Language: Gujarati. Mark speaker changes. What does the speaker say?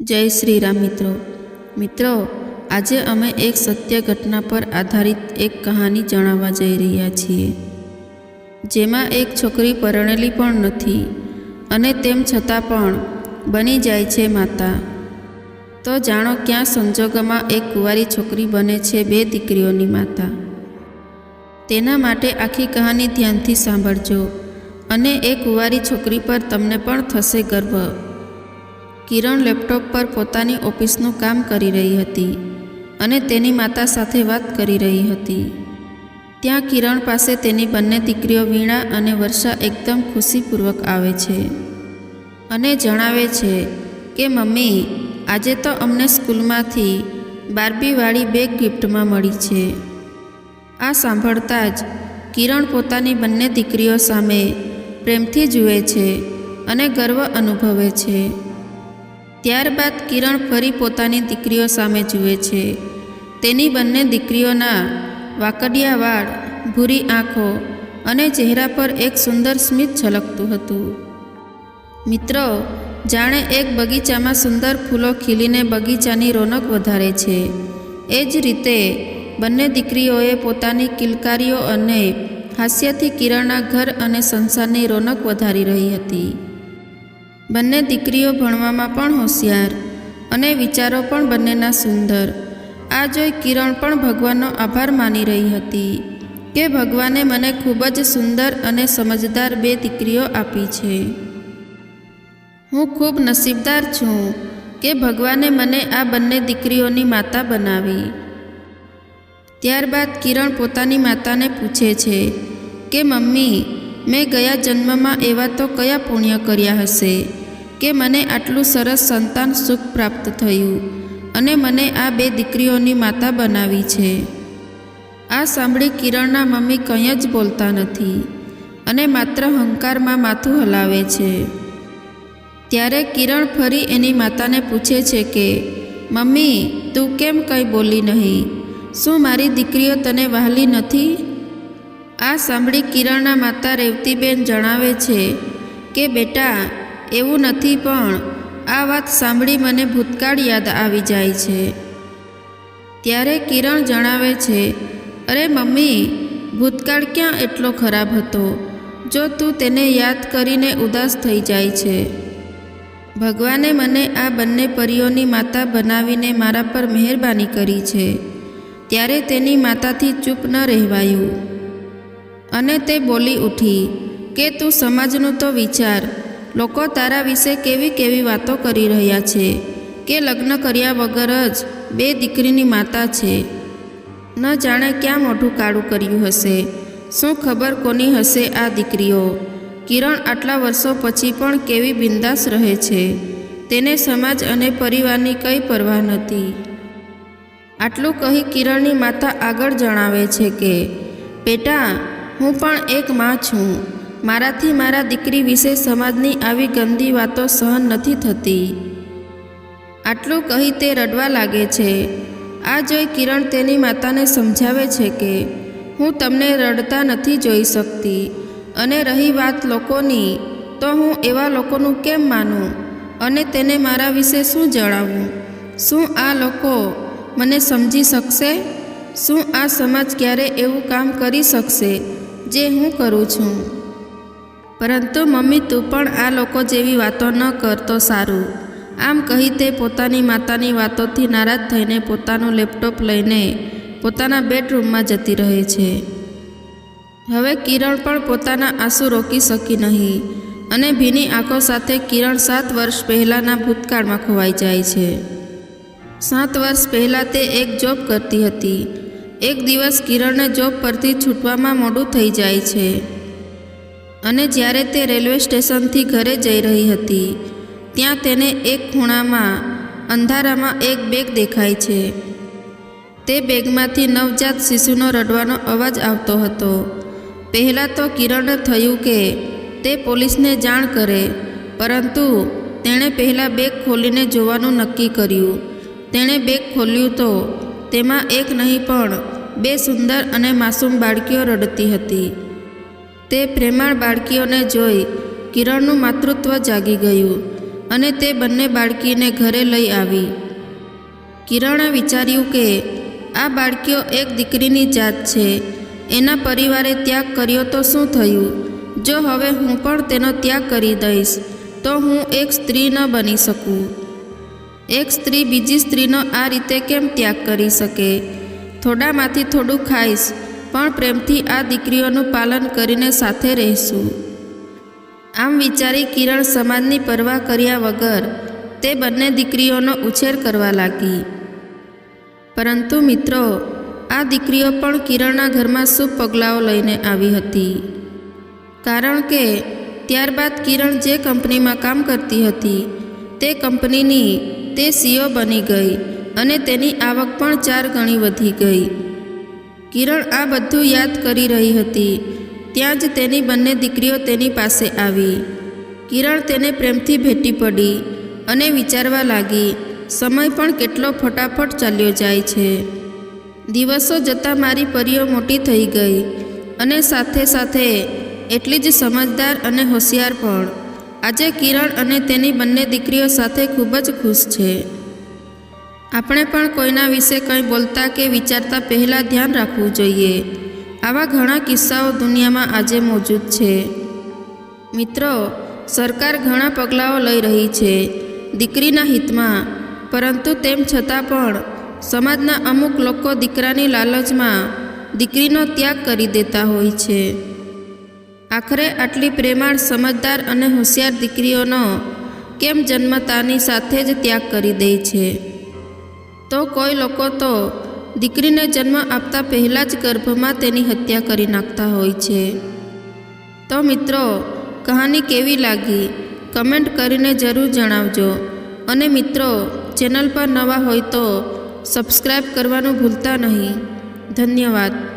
Speaker 1: જય શ્રી રામ મિત્રો. મિત્રો, આજે અમે એક સત્ય ઘટના પર આધારિત એક કહાની જણાવવા જઈ રહ્યા છીએ. જેમાં એક છોકરી પરણેલી પણ નથી અને તેમ છતાં પણ બની જાય છે માતા. તો જાણો ક્યાં સંજોગોમાં એક કુંવારી છોકરી બને છે બે દીકરીઓની માતા. તેના માટે આખી કહાની ધ્યાનથી સાંભળજો અને એ કુંવારી છોકરી પર તમને પણ થશે ગર્વ. કિરણ લેપટોપ પર પોતાની ઓફિસનું કામ કરી રહી હતી અને તેની માતા સાથે વાત કરી રહી હતી. ત્યાં કિરણ પાસે તેની બંને દીકરીઓ વીણા અને વર્ષા એકદમ ખુશીપૂર્વક આવે છે અને જણાવે છે કે, મમ્મી, આજે તો અમને સ્કૂલમાંથી બાર્બીવાળી બેગ ગિફ્ટમાં મળી છે. આ સાંભળતા જ કિરણ પોતાની બંને દીકરીઓ સામે પ્રેમથી જુએ છે અને ગર્વ અનુભવે છે. ત્યારબાદ કિરણ ફરી પોતાની દીકરીઓ સામે જુએ છે. તેની બંને દીકરીઓના વાકડિયા વાળ ભૂરી આંખો અને ચહેરા પર એક સુંદર સ્મિત છલકતું હતું. મિત્રો, જાણે એક બગીચામાં સુંદર ફૂલો ખીલીને બગીચાની રોનક વધારે છે. એ જ રીતે, બંને દીકરીઓએ પોતાની કિલકારીઓ અને હાસ્યથી કિરણના ઘર અને સંસારની રોનક વધારી રહી હતી. બંને દીકરીઓ ભણવામાં પણ હોશિયાર અને વિચારો પણ બંનેના સુંદર. આ જોઈ કિરણ પણ ભગવાનનો આભાર માની રહી હતી કે ભગવાને મને ખૂબ જ સુંદર અને સમજદાર બે દીકરીઓ આપી છે. હું ખૂબ નસીબદાર છું કે ભગવાને મને આ બંને દીકરીઓની માતા બનાવી. ત્યારબાદ કિરણ પોતાની માતાને પૂછે છે કે, મમ્મી, મેં ગયા જન્મમાં એવા તો કયા પુણ્ય કર્યા હશે? કે મને આટલું સરસ સંતાન સુખ પ્રાપ્ત થયું અને મને આ બે દીકરીઓની માતા બનાવી છે. આ સાંભળી કિરણના મમ્મી કંઈ જ બોલતા નથી અને માત્ર હંકારમાં માથું હલાવે છે. ત્યારે કિરણ ફરી એની માતાને પૂછે છે કે, મમ્મી, તું કેમ કંઈ બોલી નહીં? શું મારી દીકરીઓ તને વહાલી નથી? આ સાંભળી કિરણના માતા રેવતીબેન જણાવે છે કે, બેટા એવું નથી પણ આ વાત સાંભળી મને ભૂતકાળ યાદ આવી જાય છે. ત્યારે કિરણ જણાવે છે, અરે મમ્મી, ભૂતકાળ ક્યાં એટલો ખરાબ હતો? જો તું તેને યાદ કરીને ઉદાસ થઈ જાય છે. ભગવાને મને આ બંને પરીઓની માતા બનાવીને મારા પર મહેરબાની કરી છે. ત્યારે તેની માતાથી ચૂપ ન રહેવાયું. અને તે બોલી ઉઠી, કે તું સમાજનું તો વિચાર લોકો તારા વિશે કેવી કેવી વાતો કરી રહ્યા છે કે લગ્ન કર્યા વગર જ બે દીકરીની માતા છે. ન જાણે ક્યાં મોઢું કાળું કર્યું હશે. શું ખબર કોની હશે આ દીકરીઓ? કિરણ આટલા વર્ષો પછી પણ કેવી બિંદાસ રહે છે. તેને સમાજ અને પરિવારની કંઈ પરવા નથી. આટલું કહી કિરણની માતા આગળ જણાવે છે કે, બેટા, હું પણ એક માં છું. મારાથી મારા દીકરી વિશે સમાજની આવી ગંદી વાતો સહન નથી થતી. આટલું કહી તે રડવા લાગે છે. આ જોઈ કિરણ તેની માતાને સમજાવે છે કે, હું તમને રડતા નથી જોઈ શકતી અને રહી વાત લોકોની, તો હું એવા લોકોનું કેમ માનું? અને તેને મારા વિશે શું જણાવું? શું આ લોકો મને સમજી શકશે? શું આ સમાજ ક્યારે એવું કામ કરી શકશે, જે હું કરું છું? પરંતુ મમ્મી, તું પણ આ લોકો જેવી વાતો ન કરતો સારું. આમ કહી તે પોતાની માતાની વાતોથી નારાજ થઈને પોતાનું લેપટોપ લઈને પોતાના બેડરૂમમાં જતી રહે છે. હવે કિરણ પણ પોતાના આંસુ રોકી શકી નહીં અને ભીની આંખો સાથે કિરણ સાત વર્ષ પહેલાંના ભૂતકાળમાં ખોવાઈ જાય છે. સાત વર્ષ પહેલાં તે એક જોબ કરતી હતી. એક દિવસ કિરણને જોબ પરથી છૂટવામાં મોડું થઈ જાય છે. અને જ્યારે તે રેલવે સ્ટેશનથી ઘરે જઈ રહી હતી, ત્યાં તેને એક ખૂણામાં, અંધારામાં એક બેગ દેખાય છે. તે બેગમાંથી નવજાત શિશુનો રડવાનો અવાજ આવતો હતો. પહેલાં તો કિરણને થયું કે તે પોલીસને જાણ કરે, પરંતુ તેણે પહેલાં બેગ ખોલીને જોવાનું નક્કી કર્યું. તેણે બેગ ખોલ્યું તો તેમાં એક નહીં પણ બે સુંદર અને માસૂમ બાળકીઓ રડતી હતી. તે પ્રેમાળ બાળકીઓને જોઈ કિરણનું માતૃત્વ જાગી ગયું અને તે બંને બાળકીને ઘરે લઈ આવી. કિરણે વિચાર્યું કે આ બાળકીઓ એક દીકરીની જાત છે, એના પરિવારે ત્યાગ કર્યો તો શું થયું? જો હવે હું પણ તેનો ત્યાગ કરી દઈશ, તો હું એક સ્ત્રી ન બની શકું. એક સ્ત્રી બીજી સ્ત્રીનો આ રીતે કેમ ત્યાગ કરી શકે? થોડામાંથી થોડું ખાઈશ પણ પ્રેમથી આ દીકરીઓનું પાલન કરીને સાથે રહીશું. આમ વિચારી કિરણ સમાજની પરવા કર્યા વગર તે બંને દીકરીઓનો ઉછેર કરવા લાગી. પરંતુ મિત્રો, આ દીકરીઓ પણ કિરણના ઘરમાં શુભ પગલાઓ લઈને આવી હતી. કારણ કે ત્યારબાદ કિરણ જે કંપનીમાં કામ કરતી હતી, તે કંપનીની તે સીઓ બની ગઈ અને તેની આવક પણ ચાર ગણી વધી ગઈ. કિરણ આ બધું યાદ કરી રહી હતી. ત્યાં જ તેની બંને દીકરીઓ તેની પાસે આવી. કિરણ તેને પ્રેમથી ભેટી પડી અને વિચારવા લાગી, સમય પણ કેટલો ફટાફટ ચાલ્યો જાય છે. દિવસો જતાં મારી પરીઓ મોટી થઈ ગઈ અને સાથે સાથે એટલી જ સમજદાર અને હોશિયાર પણ. આજે કિરણ અને તેની બંને દીકરીઓ સાથે ખૂબ જ ખુશ છે. આપણે પણ કોઈના વિશે કંઈ બોલતા કે વિચારતા પહેલાં ધ્યાન રાખવું જોઈએ. આવા ઘણા કિસ્સાઓ દુનિયામાં આજે મોજૂદ છે. મિત્રો, સરકાર ઘણા પગલાઓ લઈ રહી છે દીકરીના હિતમાં. પરંતુ તેમ છતાં પણ, સમાજના અમુક લોકો દીકરાની લાલચમાં દીકરીનો ત્યાગ કરી દેતા હોય છે. આખરે આટલી પ્રેમાળ સમજદાર અને હોશિયાર દીકરીઓનો કેમ જન્મતાની સાથે જ ત્યાગ કરી દે છે? તો કોઈ લોકો તો દીકરીને જન્મ આપતા પહેલાં જ ગર્ભમાં તેની હત્યા કરી નાખતા હોય છે. તો મિત્રો, કહાની કેવી લાગી? કમેન્ટ કરીને જરૂર જણાવજો. અને મિત્રો, ચેનલ પર નવા હોય તો સબસ્ક્રાઈબ કરવાનું ભૂલતા નહીં. ધન્યવાદ.